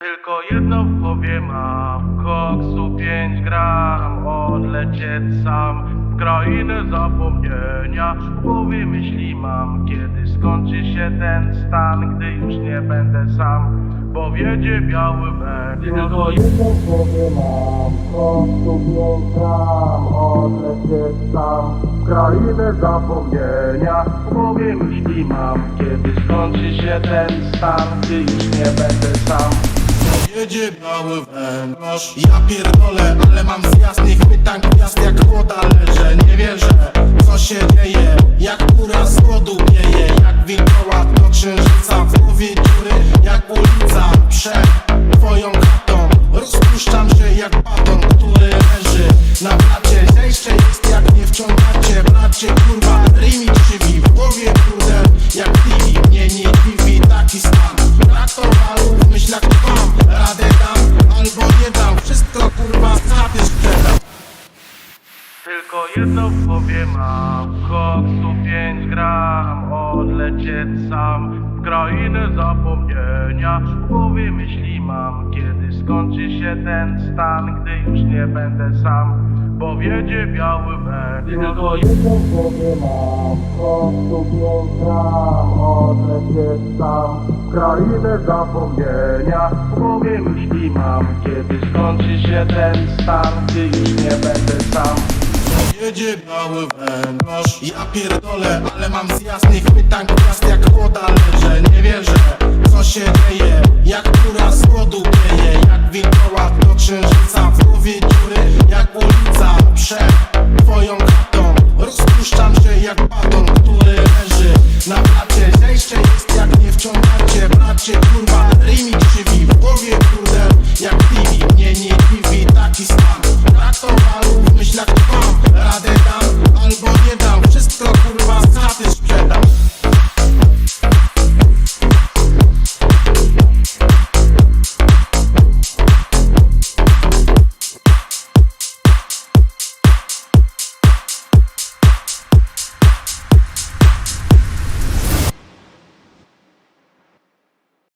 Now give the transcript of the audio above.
Tylko jedno w głowie mam Koksu 5 gram. Odlecieć sam W krainę zapomnienia. W głowie myśli mam Kiedy skończy się ten stan Gdy już nie będę sam. Bo wiedzie biały mecz Tylko jedno w głowie mam Koksu 5 gram. Odlecieć sam W krainę zapomnienia. W głowie myśli mam Kiedy skończy się ten stan Gdy już nie będę sam Jedzie biały węgorz Ja pierdolę, ale mam zjazd Niech pytań gwiazd jak woda leżę Nie wierzę, co się dzieje Jak kura z głodu pieje. Jak wilkołak do księżyca W głowie dziury jak ulica Przed twoją chatą. Rozpuszczam się jak baton, który leży na blacie. Zejście jest jak nie wciągacie Bracie kurwa, ryj mi krzywi. W głowie kurde jak Tylko jedno w mam Koksu 5 gram. Odlecieć sam W krainę zapomnienia. W głowie myśli mam Kiedy skończy się ten stan Gdy już nie będę sam. Bo wiedzie biały mecz Tylko jedno w mam Koksu 5 gram. Odlecieć sam W krainę zapomnienia. W głowie myśli mam Kiedy skończy się ten stan Gdy już nie będę sam Jedzie biały węgorz Ja pierdolę, ale mam zjazd Niech pytań gwiazd jak woda leżę Nie wierzę,